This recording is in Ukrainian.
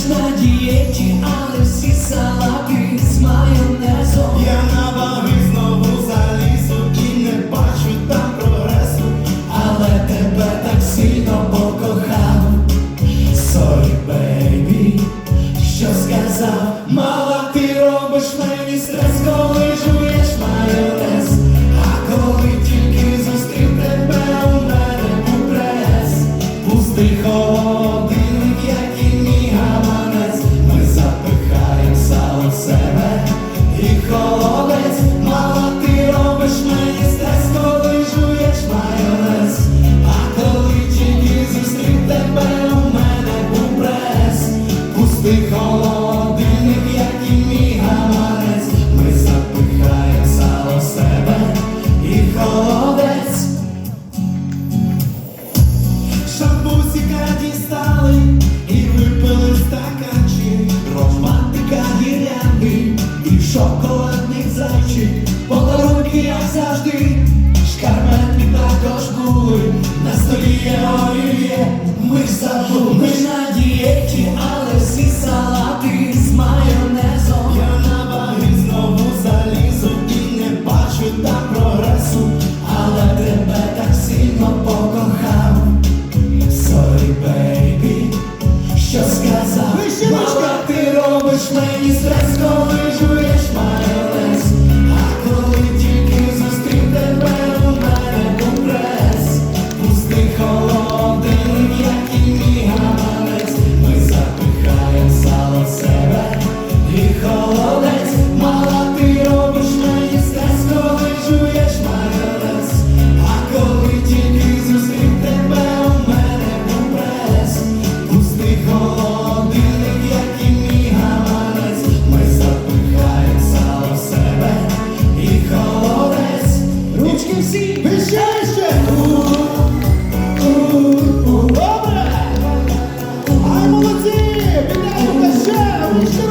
ж на дієті, але всі салати з майонезом шоколадний зайчик, подарунки, як завжди, шкарпетки також були, на столі є олів'є, ми забули, ми на дієті, але всі салати з майонезом. Я на ваги знову залізу і не бачу там прогресу, але тебе так сильно покохав. Sorry, baby, що сказав? Добре! Ай, молодці! Підемо ще! Ще